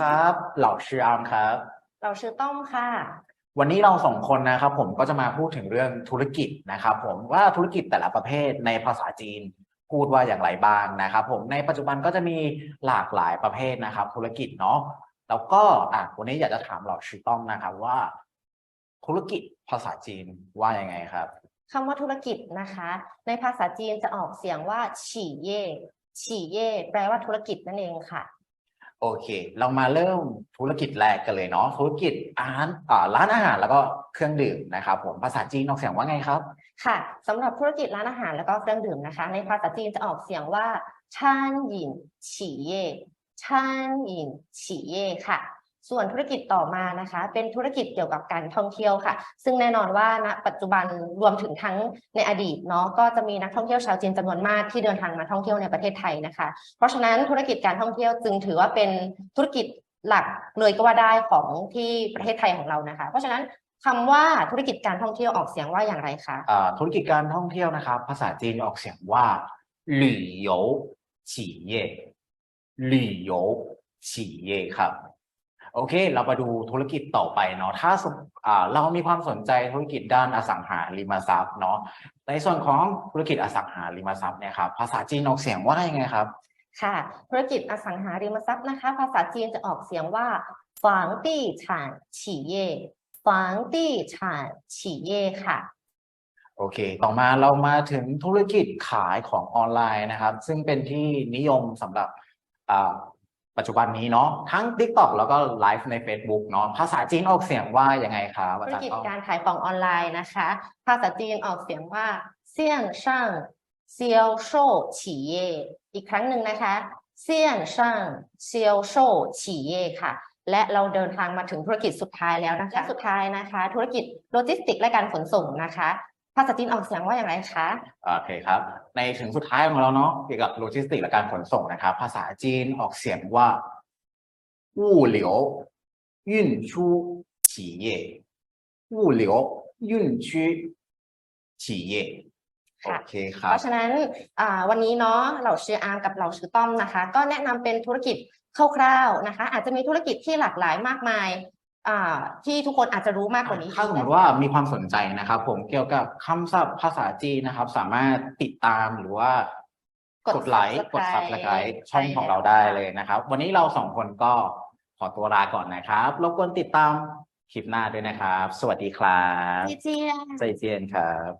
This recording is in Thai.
ครับเหล่าชื่ออาร์มครับ เราชื่อต้อมค่ะ วันนี้เราสองคนนะครับผมก็จะมาพูดถึงเรื่องธุรกิจนะครับผมว่าธุรกิจแต่ละประเภทในภาษาจีนพูดว่าอย่างไรบ้างนะครับผมในปัจจุบันก็จะมีหลากหลายประเภทนะครับ ธุรกิจเนาะแล้วก็อะวันนี้อยากจะถามเหล่าชื่อต้อมนะครับว่า ธุรกิจภาษาจีนว่ายังไงครับ คำว่าธุรกิจนะคะ ในภาษาจีนจะออกเสียงว่าฉี่เย่ฉี่เย่แปลว่าธุรกิจนั่นเองค่ะ โอเค เรามาเริ่มธุรกิจแรกกันเลยเนาะธุรกิจอาหารอ่าร้านอาหารแล้วก็เครื่องดื่มนะครับผมภาษาจีนออกเสียงว่าไงครับ ค่ะสำหรับธุรกิจร้านอาหารแล้วก็เครื่องดื่มนะคะ ในภาษาจีนจะออกเสียงว่าชันหยินฉี่เย่ชันหยินฉีเย่ค่ะ ส่วนธุรกิจต่อมานะคะ เป็นธุรกิจเกี่ยวกับการท่องเที่ยวค่ะ ซึ่งแน่นอนว่าณปัจจุบันรวมถึงทั้งในอดีตเนาะก็จะมีนักท่องเที่ยวชาวจีนจำนวนมากที่เดินทางมาท่องเที่ยวในประเทศไทยนะคะ เพราะฉะนั้นธุรกิจการท่องเที่ยวจึงถือว่าเป็นธุรกิจหลักเลยก็ว่าได้ของที่ประเทศไทยของเรานะคะ เพราะฉะนั้นคำว่าธุรกิจการท่องเที่ยวออกเสียงว่าอย่างไรคะธุรกิจการท่องเที่ยวนะครับ ภาษาจีนออกเสียงว่าหลี่โยฉีเย่หลี่โยฉีเย่ครับ โอเค เรามาดูธุรกิจต่อไปเนาะถ้าสมอ่าเรามีความสนใจธุรกิจด้านอสังหาริมทรัพย์เนาะในส่วนของธุรกิจอสังหาริมทรัพย์เนี่ยครับภาษาจีนออกเสียงว่ายังไงครับ ค่ะ ธุรกิจอสังหาริมทรัพย์นะคะ ภาษาจีนจะออกเสียงว่าฝางตี้ฉานฉี่เย่ฝางตี้ฉานฉี่เย่ค่ะโอเค ต่อมาเรามาถึงธุรกิจขายของออนไลน์นะครับ ซึ่งเป็นที่นิยมสำหรับอ่า ปัจจุบันนี้เนาะทั้ง TikTok แล้วก็ไลฟ์ใน Facebook เนาะภาษาจีนออกเสียงว่ายังไงครับอาธุรจารย์กิจต้อมการขายของออนไลน์นะคะ ภาษาจีนออกเสียงว่าเซี่ยนช่างเซียวโซ่ฉี่เย่อีกครั้งหนึ่งนะคะเซี่ยนช่างเซียวโซ่ฉี่เย่ค่ะ และเราเดินทางมาถึงธุรกิจสุดท้ายแล้วนะคะสุดท้ายนะคะ ธุรกิจโลจิสติกส์และการขนส่งนะคะ ภาษาจีนออกเสียงว่าอย่างไรคะ โอเคครับ ในถึงสุดท้ายของเราเนาะเกี่ยวกับโลจิสติกและการขนส่งนะครับ ภาษาจีนออกเสียงว่า物流运输企业物流运输企业โอเคครับเพราะฉะนั้นวันนี้เนาะเหล่าชื่ออาร์มกับเหล่าชื่อต้อมนะคะ ก็แนะนำเป็นธุรกิจคร่าวๆนะคะ อาจจะมีธุรกิจที่หลากหลายมากมาย อ่าที่ทุกคนอาจจะรู้มากกว่านี้ถ้าสมมติว่ามีความสนใจนะครับ ผมเกี่ยวกับคำศัพท์ภาษาจีนนะครับ สามารถติดตามหรือว่ากดไลค์กด subscribe ช่องของเราได้เลยนะครับ วันนี้เราสองคนก็ขอตัวลาก่อนนะครับรบกวนติดตามคลิปหน้าด้วยนะครับ สวัสดีครับจีเจียนใจเจียนครับ